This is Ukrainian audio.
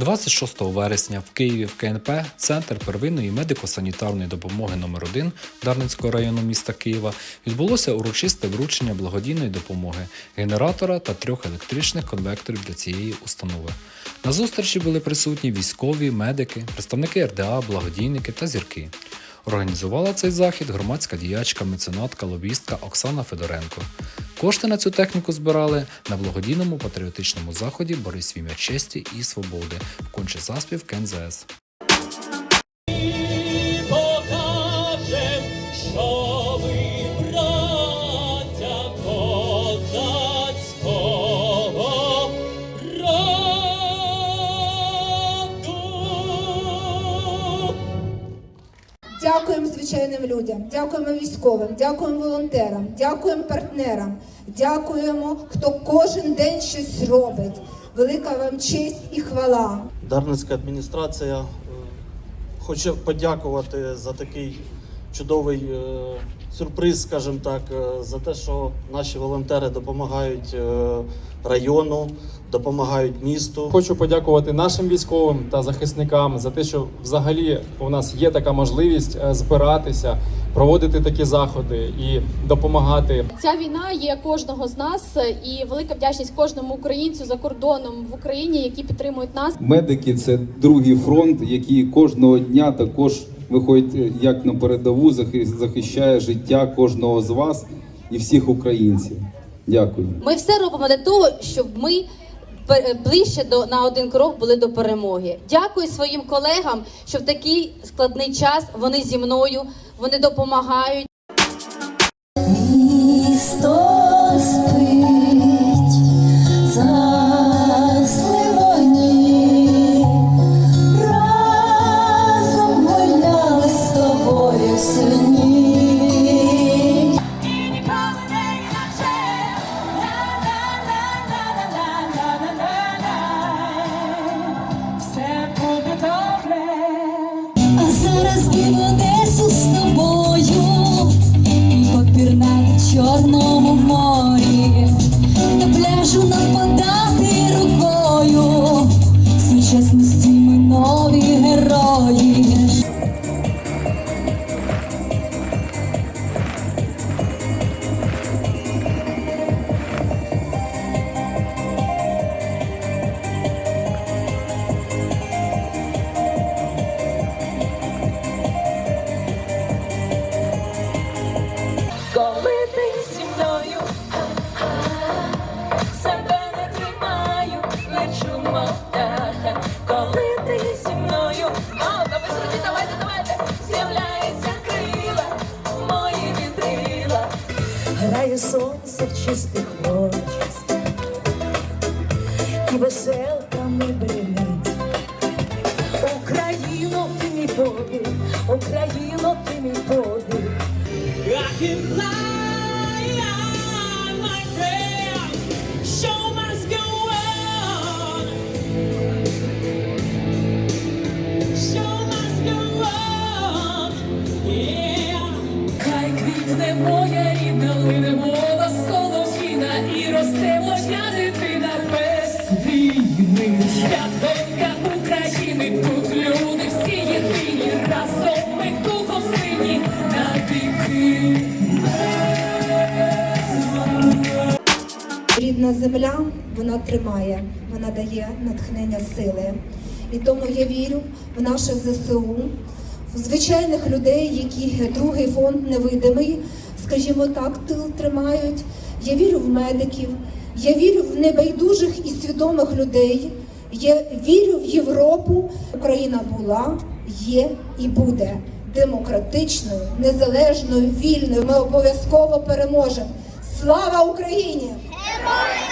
26 вересня в Києві в КНП Центр первинної медико-санітарної допомоги номер 1 Дарницького району міста Києва відбулося урочисте вручення благодійної допомоги генератора та трьох електричних конвекторів для цієї установи. На зустрічі були присутні військові, медики, представники РДА, благодійники та зірки. Організувала цей захід громадська діячка, меценатка, лобістка Оксана Федоренко. Кошти на цю техніку збирали на благодійному патріотичному заході Борис Вім'я честі і свободи в конче заспів КНЗС. Дякуємо звичайним людям, дякуємо військовим, дякуємо волонтерам, дякуємо партнерам, дякуємо, хто кожен день щось робить. Велика вам честь і хвала. Дарницька адміністрація е, хоче подякувати за такий чудовий е, сюрприз, скажімо так, е, за те, що наші волонтери допомагають е, району, допомагають місту. Хочу подякувати нашим військовим та захисникам за те, що взагалі у нас є така можливість збиратися, проводити такі заходи і допомагати Ця війна є кожного з нас, і велика вдячність кожному українцю за кордоном в Україні, які підтримують нас. Медики це другий фронт, який кожного дня також виходить е, як на передову, захи- захищає життя кожного з вас і всіх українців. Дякую. Ми все робимо для того, щоб ми пе- ближче до на один крок були до перемоги. Дякую своїм колегам, що в такий складний час вони зі мною, вони допомагають. Місто was given Грає сонце в чистих очах, і веселками бринить. Україно, ти мій подих, Україно, ти мій подих. Росте моя дитина без війни. Святонька України, тут люди всі єдині, разом ми духом сині навіки. Рідна земля вона тримає, вона дає натхнення сили. І тому я вірю в наше ЗСУ, в звичайних людей, які другий фонд невидимий, скажімо так, тил тримають. Я вірю в медиків, я вірю в небайдужих і свідомих людей. Я вірю в Європу. Україна була, є і буде демократичною, незалежною, вільною. Ми обов'язково переможемо. Слава Україні! Слава